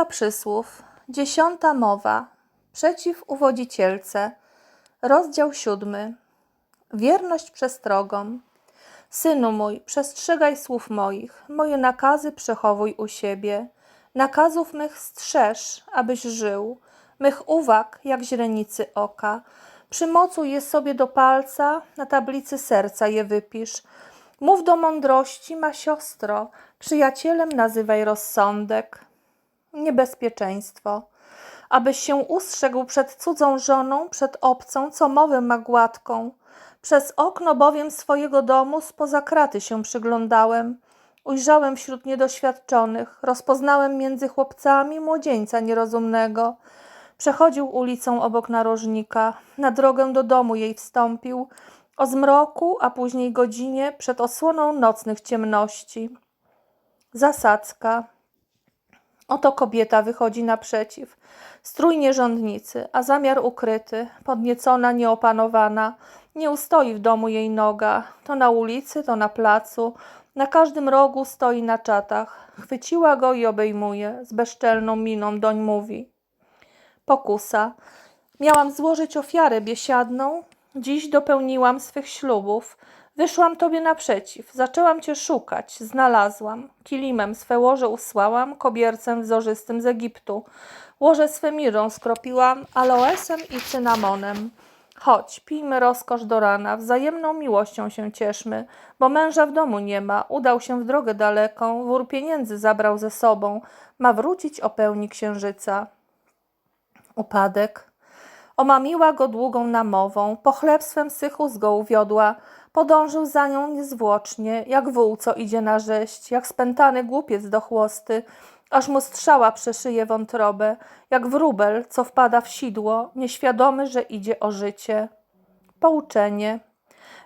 Księga Przysłów, dziesiąta mowa, przeciw uwodzicielce, rozdział siódmy. Wierność przestrogom. Synu mój, przestrzegaj słów moich, moje nakazy przechowuj u siebie. Nakazów mych strzeż, abyś żył, mych uwag jak źrenicy oka. Przymocuj je sobie do palca, na tablicy serca je wypisz. Mów do mądrości, ma siostro, przyjacielem nazywaj rozsądek niebezpieczeństwo. Abyś się ustrzegł przed cudzą żoną, przed obcą, co mowę ma gładką. Przez okno bowiem swojego domu spoza kraty się przyglądałem. Ujrzałem wśród niedoświadczonych, rozpoznałem między chłopcami młodzieńca nierozumnego. Przechodził ulicą obok narożnika, na drogę do domu jej wstąpił, o zmroku, a później godzinie przed osłoną nocnych ciemności. Zasadzka. Oto kobieta wychodzi naprzeciw. Strój nierządnicy, a zamiar ukryty, podniecona, nieopanowana. Nie ustoi w domu jej noga, to na ulicy, to na placu. Na każdym rogu stoi na czatach. Chwyciła go i obejmuje, z bezczelną miną doń mówi. Pokusa. Miałam złożyć ofiarę biesiadną, dziś dopełniłam swych ślubów. Wyszłam tobie naprzeciw, zaczęłam cię szukać, znalazłam. Kilimem swe łoże usłałam, kobiercem wzorzystym z Egiptu. Łoże swe mirą skropiłam, aloesem i cynamonem. Chodź, pijmy rozkosz do rana, wzajemną miłością się cieszmy, bo męża w domu nie ma, udał się w drogę daleką, wór pieniędzy zabrał ze sobą, ma wrócić o pełni księżyca. Upadek. Omamiła go długą namową, pochlebstwem sychu go uwiodła, podążył za nią niezwłocznie, jak wół, co idzie na rześć, jak spętany głupiec do chłosty, aż mu strzała przeszyje wątrobę, jak wróbel, co wpada w sidło, nieświadomy, że idzie o życie. Pouczenie.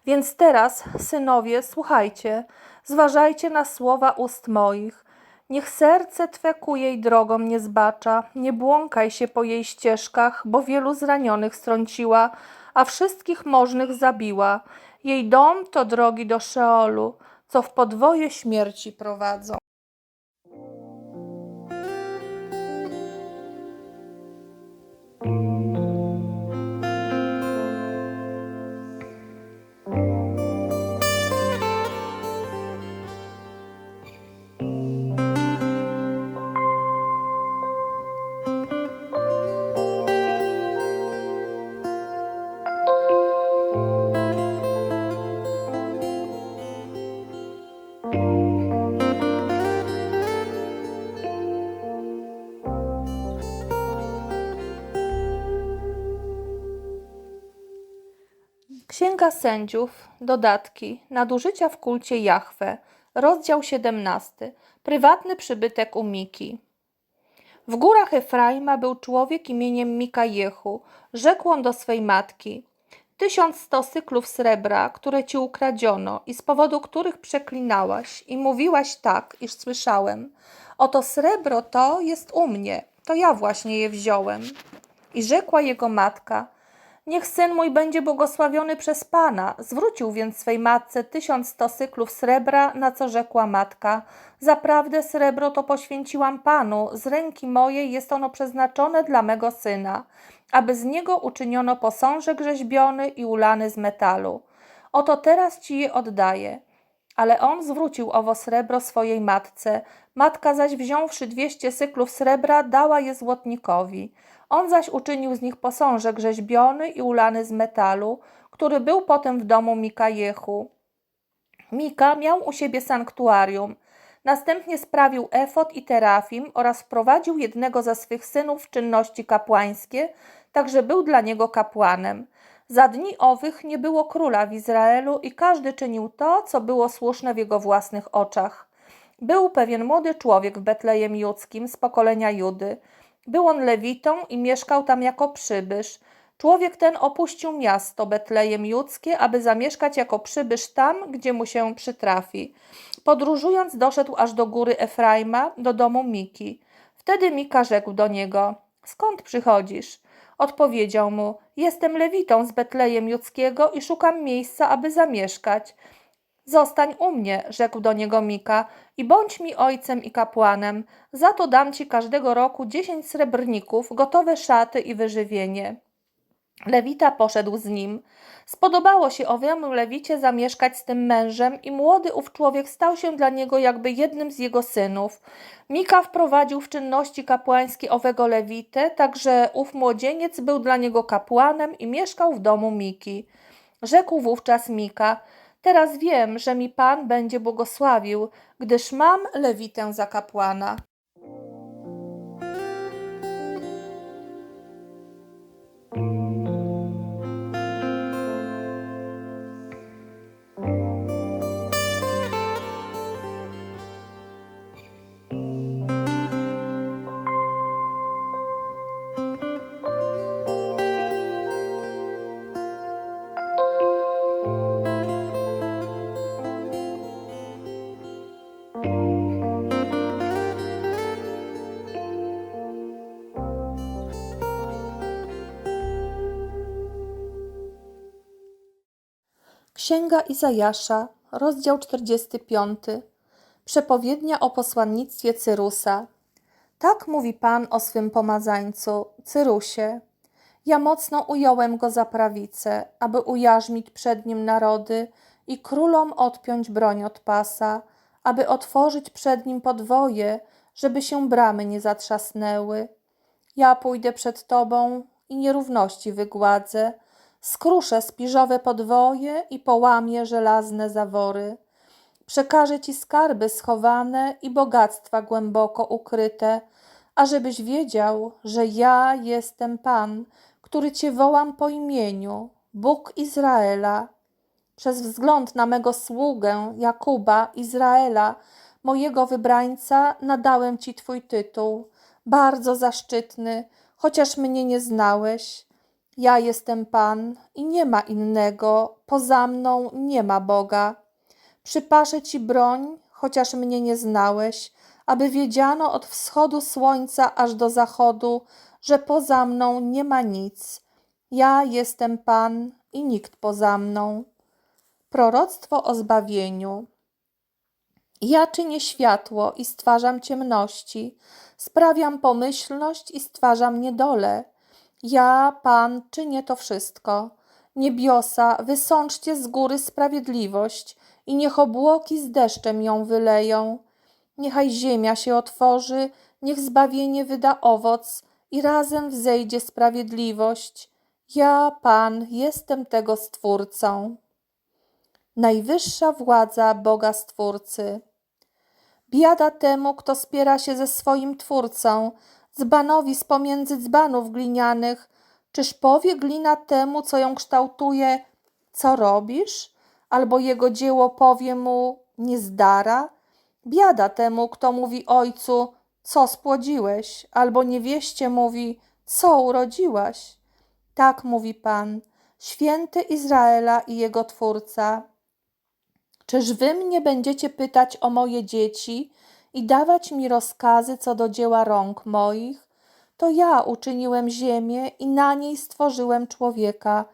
Więc teraz, synowie, słuchajcie, zważajcie na słowa ust moich. Niech serce Twe ku jej drogom nie zbacza, nie błąkaj się po jej ścieżkach, bo wielu zranionych strąciła, a wszystkich możnych zabiła. Jej dom to drogi do Szeolu, co w podwoje śmierci prowadzą. Księga Sędziów, dodatki, nadużycia w kulcie Jahwe, rozdział 17, prywatny przybytek u Miki. W górach Efraima był człowiek imieniem Mika Jehu. Rzekł on do swej matki, tysiąc sto syklów srebra, które ci ukradziono i z powodu których przeklinałaś i mówiłaś tak, iż słyszałem, oto srebro to jest u mnie, to ja właśnie je wziąłem. I rzekła jego matka, Niech syn mój będzie błogosławiony przez Pana. Zwrócił więc swej matce tysiąc sto syklów srebra, na co rzekła matka. Zaprawdę srebro to poświęciłam Panu, z ręki mojej jest ono przeznaczone dla mego syna, aby z niego uczyniono posążek rzeźbiony i ulany z metalu. Oto teraz ci je oddaję. Ale on zwrócił owo srebro swojej matce. Matka zaś wziąwszy dwieście syklów srebra, dała je złotnikowi. On zaś uczynił z nich posążek rzeźbiony i ulany z metalu, który był potem w domu Mikajehu. Mika miał u siebie sanktuarium. Następnie sprawił efot i terafim oraz wprowadził jednego ze swych synów w czynności kapłańskie, także był dla niego kapłanem. Za dni owych nie było króla w Izraelu i każdy czynił to, co było słuszne w jego własnych oczach. Był pewien młody człowiek w Betlejem Judzkim z pokolenia Judy. Był on lewitą i mieszkał tam jako przybysz. Człowiek ten opuścił miasto Betlejem Judzkie, aby zamieszkać jako przybysz tam, gdzie mu się przytrafi. Podróżując doszedł aż do góry Efraima, do domu Miki. Wtedy Mika rzekł do niego, skąd przychodzisz? Odpowiedział mu, jestem lewitą z Betlejem Judzkiego i szukam miejsca, aby zamieszkać. Zostań u mnie, rzekł do niego Mika, i bądź mi ojcem i kapłanem. Za to dam ci każdego roku dziesięć srebrników, gotowe szaty i wyżywienie. Lewita poszedł z nim. Spodobało się owemu Lewicie zamieszkać z tym mężem i młody ów człowiek stał się dla niego jakby jednym z jego synów. Mika wprowadził w czynności kapłańskie owego Lewitę, także ów młodzieniec był dla niego kapłanem i mieszkał w domu Miki. Rzekł wówczas Mika, teraz wiem, że mi Pan będzie błogosławił, gdyż mam Lewitę za kapłana. Księga Izajasza, rozdział 45. Przepowiednia o posłannictwie Cyrusa. Tak mówi Pan o swym pomazańcu, Cyrusie. Ja mocno ująłem go za prawicę, aby ujarzmić przed nim narody i królom odpiąć broń od pasa, aby otworzyć przed nim podwoje, żeby się bramy nie zatrzasnęły. Ja pójdę przed tobą i nierówności wygładzę, skruszę spiżowe podwoje i połamię żelazne zawory. Przekażę ci skarby schowane i bogactwa głęboko ukryte, ażebyś wiedział, że ja jestem Pan, który cię wołam po imieniu, Bóg Izraela. Przez wzgląd na mego sługę Jakuba, Izraela, mojego wybrańca, nadałem ci twój tytuł, bardzo zaszczytny, chociaż mnie nie znałeś. Ja jestem Pan i nie ma innego, poza mną nie ma Boga. Przypaszę ci broń, chociaż mnie nie znałeś, aby wiedziano od wschodu słońca aż do zachodu, że poza mną nie ma nic. Ja jestem Pan i nikt poza mną. Proroctwo o zbawieniu. Ja czynię światło i stwarzam ciemności, sprawiam pomyślność i stwarzam niedolę. Ja, Pan, czynię to wszystko. Niebiosa, wysączcie z góry sprawiedliwość i niech obłoki z deszczem ją wyleją. Niechaj ziemia się otworzy, niech zbawienie wyda owoc i razem wzejdzie sprawiedliwość. Ja, Pan, jestem tego Stwórcą. Najwyższa władza Boga Stwórcy. Biada temu, kto spiera się ze swoim Twórcą, dzbanowi z pomiędzy dzbanów glinianych. Czyż powie glina temu, co ją kształtuje, co robisz? Albo jego dzieło powie mu, nie zdara? Biada temu, kto mówi ojcu, co spłodziłeś, albo niewieście mówi, co urodziłaś. Tak mówi Pan, święty Izraela i jego Twórca. Czyż wy mnie będziecie pytać o moje dzieci i dawać mi rozkazy co do dzieła rąk moich? To ja uczyniłem ziemię i na niej stworzyłem człowieka.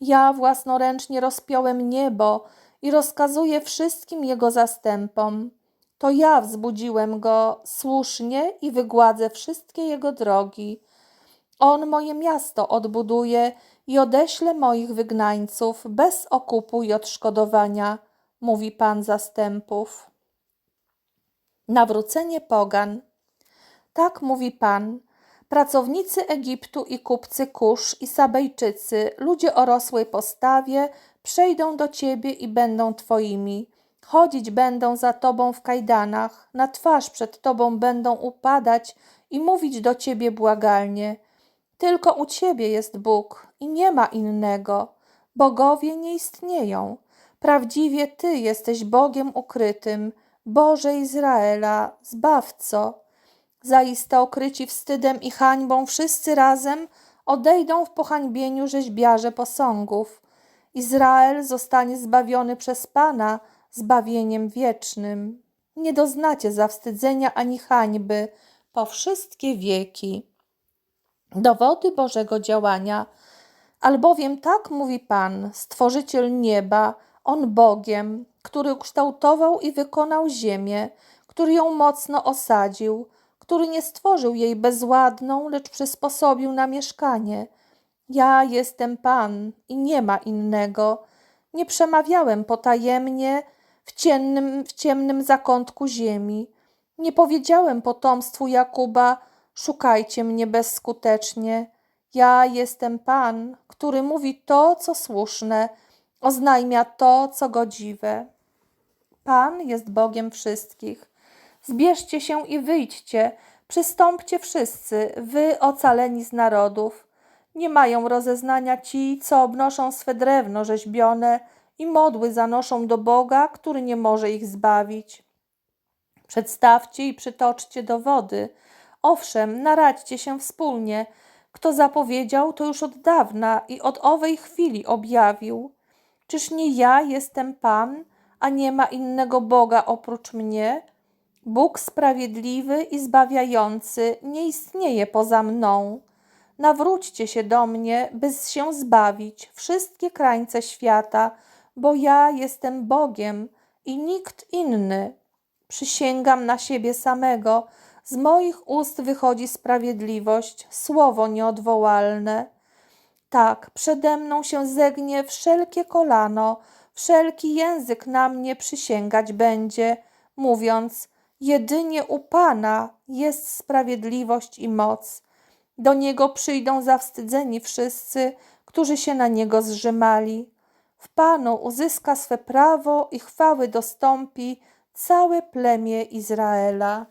Ja własnoręcznie rozpiąłem niebo i rozkazuję wszystkim jego zastępom. To ja wzbudziłem go słusznie i wygładzę wszystkie jego drogi. On moje miasto odbuduje i odeślę moich wygnańców bez okupu i odszkodowania, mówi Pan zastępów. Nawrócenie pogan. Tak mówi Pan. Pracownicy Egiptu i kupcy Kusz i Sabejczycy, ludzie o rosłej postawie, przejdą do Ciebie i będą Twoimi. Chodzić będą za Tobą w kajdanach, na twarz przed Tobą będą upadać i mówić do Ciebie błagalnie. Tylko u Ciebie jest Bóg i nie ma innego. Bogowie nie istnieją. Prawdziwie Ty jesteś Bogiem ukrytym, Boże Izraela, Zbawco. Zaiste okryci wstydem i hańbą wszyscy razem odejdą w pohańbieniu rzeźbiarze posągów. Izrael zostanie zbawiony przez Pana zbawieniem wiecznym. Nie doznacie zawstydzenia ani hańby po wszystkie wieki. Dowody Bożego działania. Albowiem tak mówi Pan, Stworzyciel nieba, On Bogiem, który ukształtował i wykonał ziemię, który ją mocno osadził, który nie stworzył jej bezładną, lecz przysposobił na mieszkanie. Ja jestem Pan i nie ma innego. Nie przemawiałem potajemnie w ciemnym, w ciemnym zakątku ziemi. Nie powiedziałem potomstwu Jakuba: Szukajcie mnie bezskutecznie. Ja jestem Pan, który mówi to, co słuszne, oznajmia to, co godziwe. Pan jest Bogiem wszystkich. Zbierzcie się i wyjdźcie, przystąpcie wszyscy, wy ocaleni z narodów. Nie mają rozeznania ci, co obnoszą swe drewno rzeźbione i modły zanoszą do Boga, który nie może ich zbawić. Przedstawcie i przytoczcie dowody. Owszem, naradźcie się wspólnie. Kto zapowiedział, to już od dawna i od owej chwili objawił. Czyż nie ja jestem Pan, a nie ma innego Boga oprócz mnie? Bóg sprawiedliwy i zbawiający nie istnieje poza mną. Nawróćcie się do mnie, by się zbawić, wszystkie krańce świata, bo ja jestem Bogiem i nikt inny. Przysięgam na siebie samego, z moich ust wychodzi sprawiedliwość, słowo nieodwołalne. Tak, przede mną się zegnie wszelkie kolano, wszelki język na mnie przysięgać będzie, mówiąc: Jedynie u Pana jest sprawiedliwość i moc. Do Niego przyjdą zawstydzeni wszyscy, którzy się na Niego zrzymali. W Panu uzyska swe prawo i chwały dostąpi całe plemię Izraela.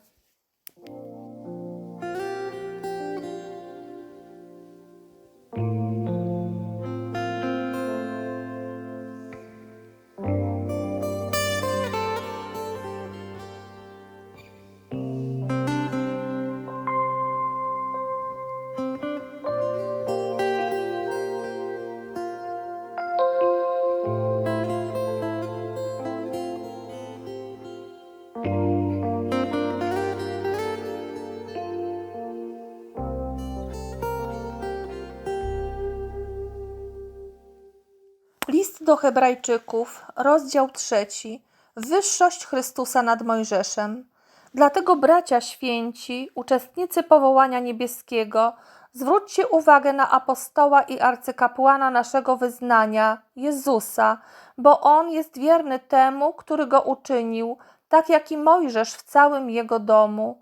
Do Hebrajczyków, rozdział trzeci. Wyższość Chrystusa nad Mojżeszem. Dlatego, bracia święci, uczestnicy powołania niebieskiego, zwróćcie uwagę na apostoła i arcykapłana naszego wyznania, Jezusa, bo on jest wierny temu, który go uczynił, tak jak i Mojżesz w całym jego domu.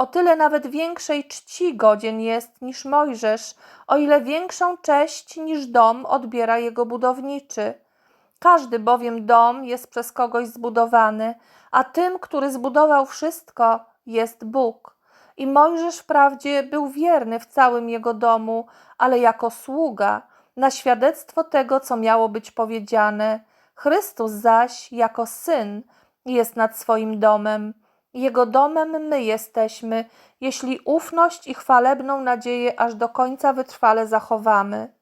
O tyle nawet większej czci godzien jest niż Mojżesz, o ile większą cześć niż dom odbiera jego budowniczy. Każdy bowiem dom jest przez kogoś zbudowany, a tym, który zbudował wszystko, jest Bóg. I Mojżesz wprawdzie był wierny w całym jego domu, ale jako sługa, na świadectwo tego, co miało być powiedziane. Chrystus zaś, jako syn, jest nad swoim domem. Jego domem my jesteśmy, jeśli ufność i chwalebną nadzieję aż do końca wytrwale zachowamy.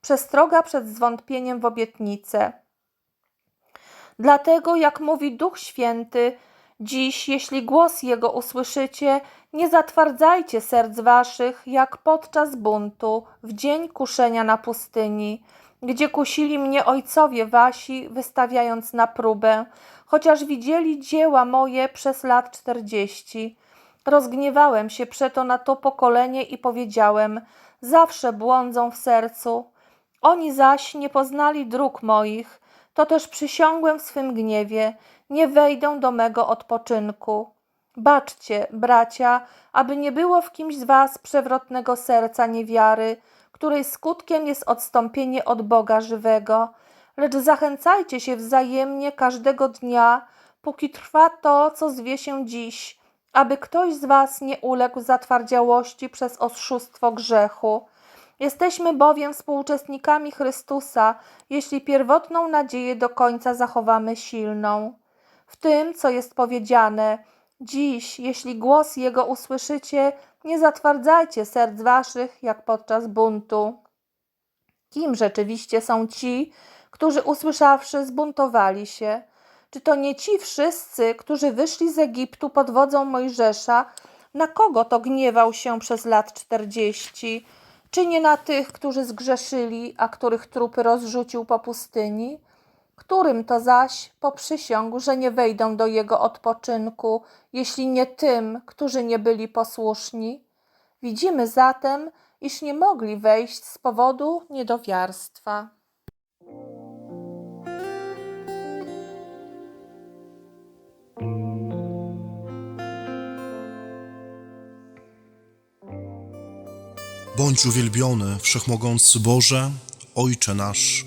Przestroga przed zwątpieniem w obietnicę. Dlatego, jak mówi Duch Święty, dziś, jeśli głos Jego usłyszycie, nie zatwardzajcie serc waszych, jak podczas buntu, w dzień kuszenia na pustyni, gdzie kusili mnie ojcowie wasi, wystawiając na próbę, chociaż widzieli dzieła moje przez lat czterdzieści. Rozgniewałem się przeto na to pokolenie i powiedziałem: Zawsze błądzą w sercu. Oni zaś nie poznali dróg moich, to też przysiągłem w swym gniewie, nie wejdą do mego odpoczynku. Baczcie, bracia, aby nie było w kimś z was przewrotnego serca niewiary, której skutkiem jest odstąpienie od Boga żywego. Lecz zachęcajcie się wzajemnie każdego dnia, póki trwa to, co zwie się dziś, aby ktoś z was nie uległ zatwardziałości przez oszustwo grzechu. Jesteśmy bowiem współuczestnikami Chrystusa, jeśli pierwotną nadzieję do końca zachowamy silną. W tym, co jest powiedziane, dziś, jeśli głos Jego usłyszycie, nie zatwardzajcie serc waszych, jak podczas buntu. Kim rzeczywiście są ci, którzy usłyszawszy zbuntowali się? Czy to nie ci wszyscy, którzy wyszli z Egiptu pod wodzą Mojżesza? Na kogo to gniewał się przez lat czterdzieści? Czy nie na tych, którzy zgrzeszyli, a których trupy rozrzucił po pustyni? Którym to zaś poprzysiągł, że nie wejdą do jego odpoczynku, jeśli nie tym, którzy nie byli posłuszni? Widzimy zatem, iż nie mogli wejść z powodu niedowiarstwa. Bądź uwielbiony, wszechmogący Boże, Ojcze nasz,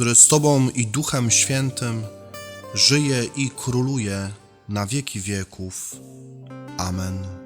który z Tobą i Duchem Świętym żyje i króluje na wieki wieków. Amen.